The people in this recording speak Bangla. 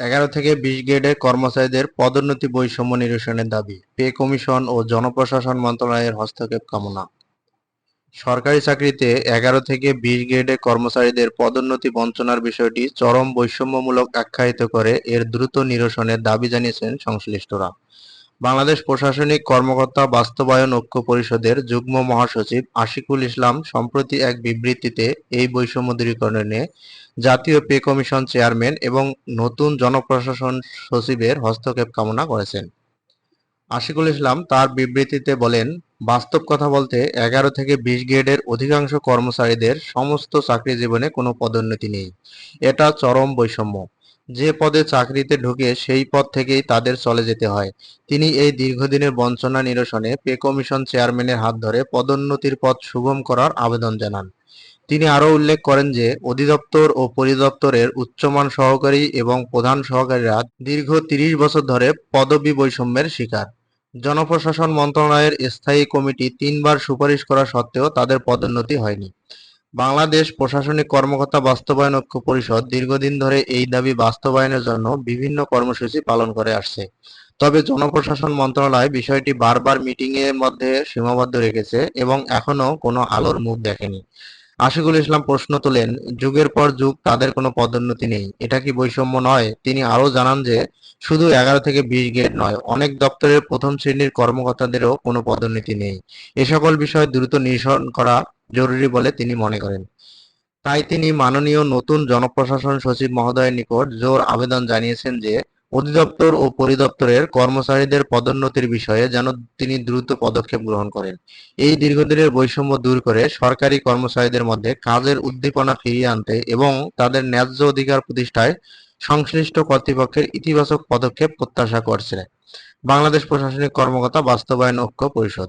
এগারো থেকে বিশ গ্রেডের কর্মচারীদের পদোন্নতি বৈষম্য নিরসনের দাবি। পে কমিশন ও জনপ্রশাসন মন্ত্রণালয়ের হস্তক্ষেপ কামনা। সরকারি চাকরিতে এগারো থেকে বিশ গ্রেডের কর্মচারীদের পদোন্নতি বঞ্চনার বিষয়টি চরম বৈষম্যমূলক আখ্যায়িত করে এর দ্রুত নিরসনের দাবি জানিয়েছেন সংশ্লিষ্টরা। বাংলাদেশ প্রশাসনিক কর্মকর্তা বাস্তবায়ন ঐক্য পরিষদের যুগ্ম মহাসচিব আশিকুল ইসলাম সম্প্রতি এক বিবৃতিতে এই বৈষম্য দূরীকরণে জাতীয় পে কমিশন চেয়ারম্যান এবং নতুন জনপ্রশাসন সচিবের হস্তক্ষেপ কামনা করেছেন। আশিকুল ইসলাম তার বিবৃতিতে বলেন, বাস্তব কথা বলতে এগারো থেকে বিশ গ্রেডের অধিকাংশ কর্মচারীদের সমস্ত চাকরি জীবনে কোনো পদোন্নতি নেই। এটা চরম বৈষম্য। যে পদে চাকরিতে ঢুকে সেই পদ থেকেই তাদের চলে যেতে হয়। তিনি এই দীর্ঘদিনের বঞ্চনা নিরসনে পে কমিশন চেয়ারম্যানের হাত ধরে পদোন্নতির পথ সুগম করার আবেদন জানান। তিনি আরও উল্লেখ করেন যে, অধিদপ্তর ও পরিদপ্তরের উচ্চমান সহকারী এবং প্রধান সহকারীরা দীর্ঘ তিরিশ বছর ধরে পদবি বৈষম্যের শিকার। জনপ্রশাসন মন্ত্রণালয়ের স্থায়ী কমিটি তিনবার সুপারিশ করা সত্ত্বেও তাদের পদোন্নতি হয়নি। বাংলাদেশ প্রশাসনিক কর্মকর্তা বাস্তবায়ন ঐক্য পরিষদ দীর্ঘদিন ধরে এই দাবি বাস্তবায়নের জন্য বিভিন্ন কর্মসূচি পালন করে আসছে। তবে জনপ্রশাসন মন্ত্রণালয় বিষয়টি বারবার মিটিং এর মধ্যে সীমাবদ্ধ রেখেছে এবং এখনও কোনো আলোর মুখ দেখেনি। আশিকুল ইসলাম প্রশ্ন তোলেন, যুগের পর যুগ, তাদের কোনো পদোন্নতি নেই। এটা কি বৈষম্য নয়? তিনি আরও জানান যে, শুধু এগারো থেকে বিশ গ্রেড নয়, অনেক দপ্তরের প্রথম শ্রেণির কর্মকর্তাদেরও কোনো পদোন্নতি নেই। এ সকল বিষয় দ্রুত নিরসন করা জরুরি বলে তিনি মনে করেন। তাই তিনি মাননীয় নতুন জনপ্রশাসন সচিব মহোদয়ের নিকট জোর আবেদন জানিয়েছেন যে, অধিদপ্তর ও পরিদপ্তরের কর্মচারীদের পদোন্নতির বিষয়ে যেন তিনি দ্রুত পদক্ষেপ গ্রহণ করেন। এই দীর্ঘদিনের বৈষম্য দূর করে সরকারি কর্মচারীদের মধ্যে কাজের উদ্দীপনা ফিরিয়ে আনতে এবং তাদের ন্যায্য অধিকার প্রতিষ্ঠায় সংশ্লিষ্ট কর্তৃপক্ষের ইতিবাচক পদক্ষেপ প্রত্যাশা করছে। বাংলাদেশ প্রশাসনিক কর্মকর্তা বাস্তবায়ন ঐক্য পরিষদ।